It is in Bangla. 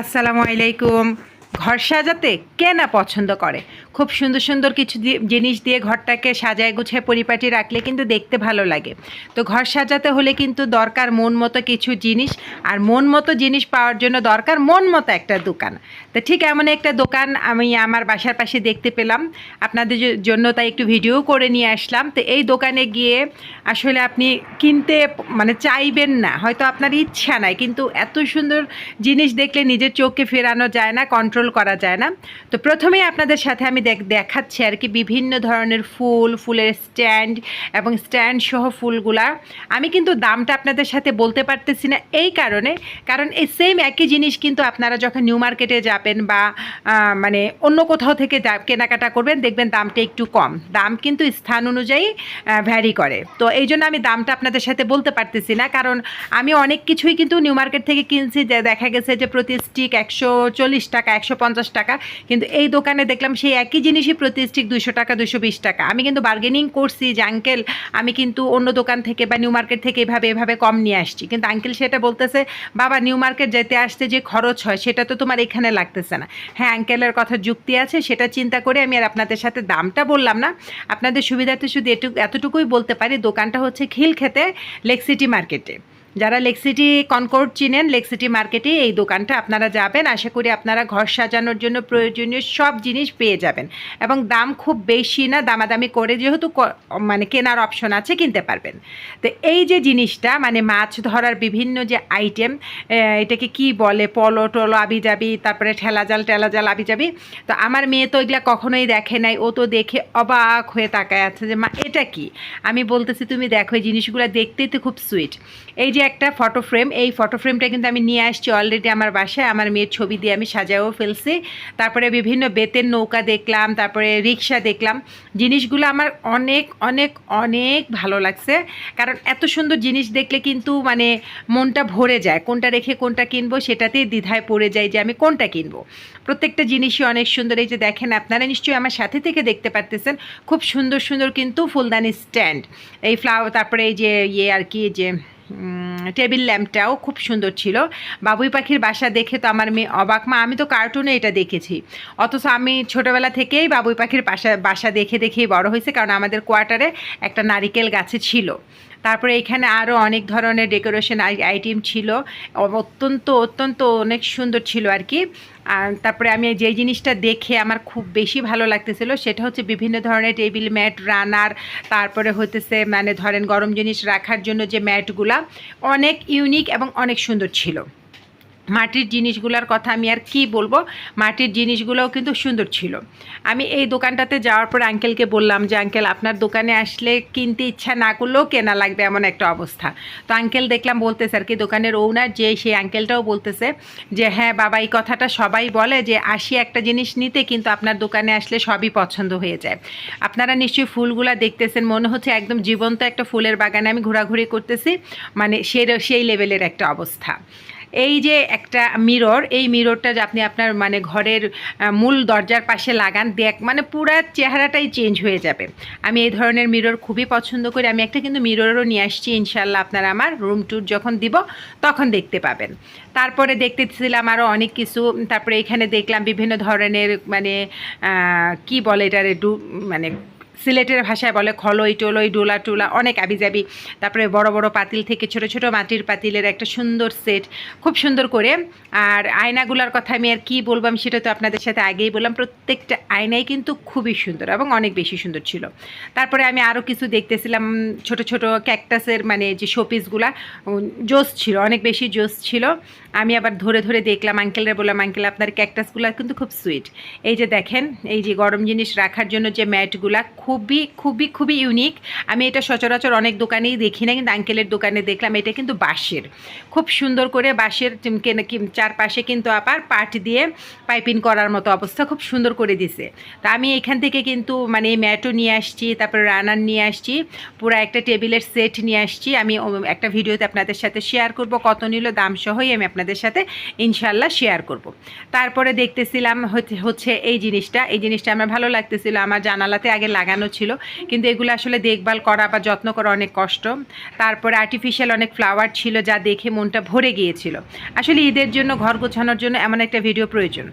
আসসালামু আলাইকুম। ঘর সাজাতে কে না পছন্দ করে? খুব সুন্দর সুন্দর কিছু জিনিস দিয়ে ঘরটাকে সাজায় গুছায় পরিপাটি রাখলে কিন্তু দেখতে ভালো লাগে। তো ঘর সাজাতে হলে কিন্তু দরকার মন মতো কিছু জিনিস। আর মন মতো জিনিস পাওয়ার জন্য দরকার মন মতো একটা দোকান। তো ঠিক এমন একটা দোকান আমি আমার বাসার পাশে দেখতে পেলাম। আপনাদের জন্য তাই একটু ভিডিও করে নিয়ে আসলাম। তো এই দোকানে গিয়ে আসলে আপনি কিনতে মানে চাইবেন না। হয়তো আপনার ইচ্ছা নাই। কিন্তু এত সুন্দর জিনিস দেখলে নিজের চোখকে ফেরানো যায় না কন্ট্রোল করা যায় না। তো প্রথমেই আপনাদের সাথে আমি দেখাচ্ছি আর কি বিভিন্ন ধরনের ফুল, ফুলের স্ট্যান্ড এবং স্ট্যান্ড সহ ফুলগুলা। আমি কিন্তু দামটা আপনাদের সাথে বলতে পারতেছি না এই কারণে, কারণ এই সেম একই জিনিস কিন্তু আপনারা যখন নিউ মার্কেটে যাবেন বা মানে অন্য কোথাও থেকে কেনাকাটা করবেন, দেখবেন দামটা একটু কম। দাম কিন্তু স্থান অনুযায়ী ভ্যারি করে। তো এই জন্য আমি দামটা আপনাদের সাথে বলতে পারতেছি না, কারণ আমি অনেক কিছুই কিন্তু নিউ মার্কেট থেকে কিনছি। যে দেখা গেছে যে প্রতি স্টিক একশো চল্লিশ টাকা, একশো পঞ্চাশ টাকা, কিন্তু এই দোকানে দেখলাম সেই একই জিনিসই প্রতি স্টিক দুশো টাকা দুশো বিশ টাকা। আমি কিন্তু বার্গেনিং করছি যে আঙ্কেল আমি কিন্তু অন্য দোকান থেকে বা নিউ মার্কেট থেকে এভাবে এভাবে কম নিয়ে আসছি। কিন্তু আঙ্কেল সেটা বলতেছে, বাবা নিউ মার্কেট যেতে আসতে যে খরচ হয়, সেটা তো তোমার এখানে লাগতেছে না। হ্যাঁ আঙ্কেলের কথা যুক্তি আছে, সেটা চিন্তা করে আমি আর আপনাদের সাথে দামটা বললাম না। আপনাদের সুবিধাতে শুধু এটুকু, এতটুকুই বলতে পারি, দোকানটা হচ্ছে খিল খেতে লেক সিটি মার্কেটে যারা লেক সিটি কনকোর্ড চিনেন লেক সিটি মার্কেটে এই দোকানটা আপনারা যাবেন। আশা করি আপনারা ঘর সাজানোর জন্য প্রয়োজনীয় সব জিনিস পেয়ে যাবেন। এবং দাম খুব বেশি না, দামাদামি করে যেহেতু মানে কেনার অপশন আছে, কিনতে পারবেন। তো এই যে জিনিসটা মানে মাছ ধরার বিভিন্ন যে আইটেম এটাকে কি বলে? পলো টলো আবি যাবি তারপরে ঠেলা জাল টেলা জাল আবি যাবি তো আমার মেয়ে তো এগুলা কখনোই দেখে নাই। ও তো দেখে অবাক হয়ে তাকায় আছে যে, মা, এটা কি? আমি বলতেছি, তুমি দেখো, এই জিনিসগুলো দেখতেই তো খুব সুইট এই যে একটা ফটো ফ্রেম এই ফটো ফ্রেমটা কিন্তু আমি নিয়ে আসছি অলরেডি আমার বাসায়, আমার মেয়ের ছবি দিয়ে আমি সাজাও ফেলছি। তারপরে বিভিন্ন বেতের নৌকা দেখলাম, তারপরে রিক্সা দেখলাম। জিনিসগুলো আমার অনেক অনেক অনেক ভালো লাগছে। কারণ এত সুন্দর জিনিস দেখলে কিন্তু মানে মনটা ভরে যায়। কোনটা রেখে কোনটা কিনবো, সেটাতেই দ্বিধায় পড়ে যায় যে আমি কোনটা কিনবো। প্রত্যেকটা জিনিসই অনেক সুন্দর। এই যে দেখেন আপনারা নিশ্চয়ই আমার সাথে থেকে দেখতে পারতেছেন। খুব সুন্দর সুন্দর কিন্তু ফুলদানি স্ট্যান্ড এই ফ্লাওয়ার তারপরে এই যে ইয়ে আর কি যে টেবিল ল্যাম্পটাও খুব সুন্দর ছিল। বাবুই পাখির বাসা দেখে তো আমার মেয়ে অবাক। মা, আমি তো কার্টুনে এটা দেখেছি। অথচ আমি ছোটোবেলা থেকেই বাবুই পাখির বাসা বাসা দেখে দেখেই বড় হয়েছে, কারণ আমাদের কোয়ার্টারে একটা নারিকেল গাছে ছিল। তারপরে এখানে আরও অনেক ধরনের ডেকোরেশন আইটেম ছিল। অত্যন্ত অত্যন্ত অনেক সুন্দর ছিল আর কি। আর তারপরে আমি যে জিনিসটা দেখে আমার খুব বেশি ভালো লাগতেছিল সেটা হচ্ছে বিভিন্ন ধরনের টেবিল ম্যাট রানার তারপরে হতেছে মানে ধরেন গরম জিনিস রাখার জন্য যে ম্যাটগুলা অনেক ইউনিক এবং অনেক সুন্দর ছিল। মাটির জিনিসগুলোর কথা আমি আর কি বলব? মাটির জিনিসগুলোও কিন্তু সুন্দর ছিল। আমি এই দোকানটাতে যাওয়ার পর আঙ্কেলকে বললাম যে আঙ্কেল আপনার দোকানে আসলে কিনতে ইচ্ছা না করলেও কেনা লাগবে এমন একটা অবস্থা। তো আঙ্কেল দেখলাম বলতেছে আর কি দোকানের ওনার যে সেই আঙ্কেলটাও বলতেছে যে হ্যাঁ বাবা, এই কথাটা সবাই বলে যে, আসি একটা জিনিস নিতে, কিন্তু আপনার দোকানে আসলে সবই পছন্দ হয়ে যায়। আপনারা নিশ্চয়ই ফুলগুলা দেখতেছেন, মনে হচ্ছে একদম জীবন্ত একটা ফুলের বাগানে আমি ঘোরাঘুরি করতেছি। মানে সে সেই লেভেলের একটা অবস্থা। এই যে একটা মিরর এই মিররটা আপনি আপনার মানে ঘরের মূল দরজার পাশে লাগান, দেখ মানে পুরা চেহারাটাই চেঞ্জ হয়ে যাবে। আমি এই ধরনের মিরর খুবই পছন্দ করি। আমি একটা কিন্তু মিররও নিয়ে আসছি ইনশাল্লাহ আপনারা আমার রুম ট্যুর যখন দিব, তখন দেখতে পাবেন। তারপরে দেখতেছিলাম আরও অনেক কিছু, তারপরে এখানে দেখলাম বিভিন্ন ধরনের মানে কি বলে এটারে, ডু মানে সিলেটের ভাষায় বলে খলই টলই, ডোলা টোলা, অনেক আবিজাবি। তারপরে বড় বড় পাতিল থেকে ছোট ছোট মাটির পাতিলের একটা সুন্দর সেট খুব সুন্দর করে। আর আয়নাগুলোর কথা আমি আর কী বলব, আমি সেটা তো আপনাদের সাথে আগেই বললাম, প্রত্যেকটা আয়নাই কিন্তু খুবই সুন্দর এবং অনেক বেশি সুন্দর ছিল। তারপরে আমি আরও কিছু দেখতেছিলাম, ছোট ছোট ক্যাকটাসের মানে যে শোপিসগুলা জোস ছিল, অনেক বেশি জোস ছিল। আমি আবার ধরে ধরে দেখলাম আঙ্কেলের বললাম আঙ্কেল আপনার ক্যাকটাসগুলো কিন্তু খুব সুইট এই যে দেখেন, এই যে গরম জিনিস রাখার জন্য যে ম্যাটগুলা খুবই খুবই খুবই ইউনিক আমি এটা সচরাচর অনেক দোকানেই দেখি না, কিন্তু আঙ্কেলের দোকানে দেখলাম, এটা কিন্তু বাঁশের। খুব সুন্দর করে বাঁশের চারপাশে কিন্তু আবার পাট দিয়ে পাইপিং করার মতো অবস্থা খুব সুন্দর করে দিছে। তা আমি এখান থেকে কিন্তু মানে ম্যাটও নিয়ে আসছি, তারপরে রানার নিয়ে আসছি, পুরো একটা টেবিলের সেট নিয়ে আসছি। আমি একটা ভিডিওতে আপনাদের সাথে শেয়ার করব, কত নিল, দাম সহই আমি আপনাদের সাথে ইনশাল্লাহ শেয়ার করব। তারপরে দেখতেছিলাম হচ্ছে- এই জিনিসটা এই জিনিসটা আমার ভালো লাগতেছিল, আমার জানালাতে আগে লাগানো ছিল। কিন্তু এগুলো আসলে দেখভাল করা বা যত্ন করা অনেক কষ্ট। তারপর আর্টিফিশিয়াল অনেক ফ্লাওয়ার ছিল যা দেখে মনটা ভরে গিয়েছিল। আসলে ঈদের জন্য, ঘর গোছানোর জন্য এমন একটা ভিডিও প্রয়োজন।